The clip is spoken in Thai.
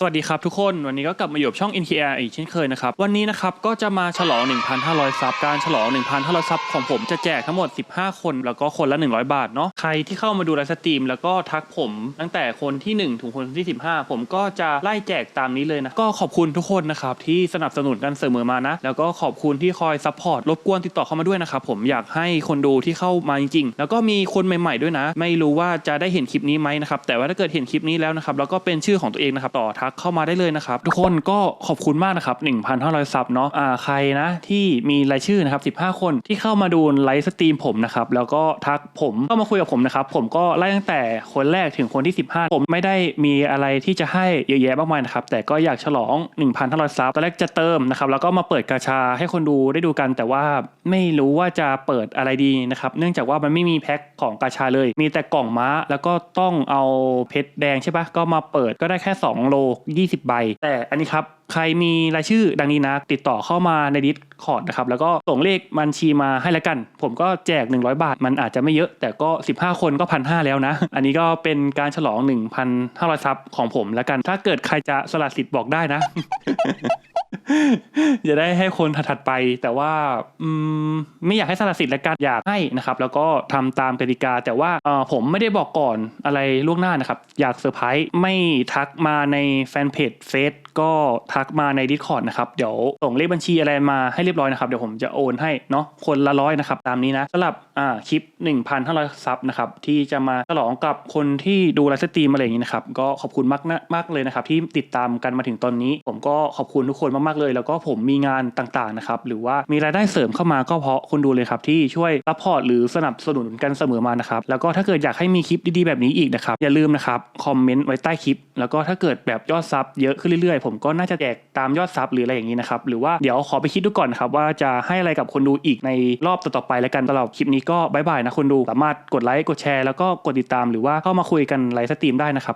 สวัสดีครับทุกคนวันนี้ก็กลับมาอยู่กับช่อง NKR อีกเช่นเคยนะครับ วันนี้นะครับก็จะมาฉลอง 1,500 ซับการฉลอง 1,500 ซับของผมจะแจกทั้งหมด 15 คน แล้วก็คนละ 100 บาทเนาะ รที่เข้ามาดูไลฟ์สตรีมแล้วก็ทักผมตั้งแต่คนที่ 1 ถึงคนที่ 15 ผมก็จะไล่แจกตามนี้เลยนะ ก็ขอบคุณทุกคนนะครับ ที่สนับสนุนกันเสมอมานะ แล้วก็ขอบคุณที่คอยซัพพอร์ตรบกวนติดต่อเข้ามาด้วยนะครับผมอยากให้คนดูที่เข้ามาจริงๆ แล้วก็มีคนใหม่ๆด้วยนะ ไม่รู้ว่าจะได้เห็นคลิปนี้ไหมนะครับแต่ว่าถ้าเกิดเห็นคลิปนี้แล้วนะครับแล้วก็เป็นชื่อของตัวเองนะครับต่อทักเข้ามาได้เลยนะครับทุกคนก็ขอบคุณมากนะครับ1,500ซับเนาะอ่าใครนะที่มีรายชื่อนะครับ15 คนที่เข้ามาดูไลฟ์สตรีมผมนะครับแล้วก็ทักผมเข้ามาคุยกับผมมนะครับผมก็ไล่ตั้งแต่คนแรกถึงคนที่ 15 ผมไม่ได้มีอะไรที่จะให้เยอะแยะมากมายนะครับแต่ก็อยากฉลอง 1,500ซับตอนแรกจะเติมนะครับแล้วก็มาเปิดกาชาให้คนดูได้ดูกัน แต่ว่าไม่รู้ว่าจะเปิดอะไรดีนะครับเนื่องจากว่ามันไม่มีแพ็คของกาชาเลย มีแต่กล่องม้าแล้วก็ต้องเอาเพชรแดงใช่ปะก็มาเปิดก็ได้แค่ 2 โล 20 ใบ แต่อันนี้ครับ ใครมีรายชื่อดังนี้นะติดต่อเข้ามาในดิสคอร์ดนะครับแล้วก็ส่งเลขบัญชีมาให้ละกัน ผมก็แจก 100 บาท มันอาจจะไม่เยอะ แต่ก็ 15 คนก็พันหแล้วนะ อันนี้ก็เป็นการฉลอง 1,500ซับของผมละกัน ถ้าเกิดใครจะสละสิทธิ์บอกได้นะ จะได้ให้คนถัดไป แต่ว่าอืมไม่อยากให้สละสิทธิ์และกันอยากให้นะครับ แล้วก็ทำตามกติกา แต่ว่าเออผมไม่ได้บอกก่อนอะไรล่วงหน้านะครับ อยากเซอร์ไพรส์ไม่ทักมาในแฟนเพจเฟซก็ทักมาใน Discord นะครับ เดี๋ยวส่งเลขบัญชีอะไรมาให้เรียบร้อยนะครับ เดี๋ยวผมจะโอนให้เนาะคนละร้อยนะครับ ตามนี้นะสำหรับอ่าคลิป 1,500 ซับนะครับ ที่จะมาฉลองกับคนที่ดูไลฟ์สตรีมอะไรอย่างนี้นะครับ ก็ขอบคุณมากนะมากเลยนะครับ ที่ติดตามกันมาถึงตอนนี้ ผมก็ขอบคุณทุกคนมากๆเลย แล้วก็ผมมีงานต่างๆนะครับหรือว่ามีรายได้เสริมเข้ามาก็เพราะคนดูเลยครับที่ช่วยซัพพอร์ตหรือสนับสนุนกันเสมอมานะครับแล้วก็ถ้าเกิดอยากให้มีคลิปดีๆแบบนี้อีกนะครับอย่าลืมนะครับคอมเมนต์ไว้ใต้คลิป แล้วก็ถ้าเกิดแบบยอดซับเยอะขึ้นเรื่อยๆ ผมก็น่าจะแจกตามยอดซับหรืออะไรอย่างนี้นะครับหรือว่าเดี๋ยวขอไปคิดดูก่อนนะครับว่าจะให้อะไรกับคนดูอีกในรอบต่อๆไปแล้วกันสำหรับคลิปนี้ก็บายบายนะคนดูสามารถกดไลค์กดแชร์แล้วก็กดติดตามหรือว่าเข้ามาคุยกันไลฟ์สตรีมได้นะครับ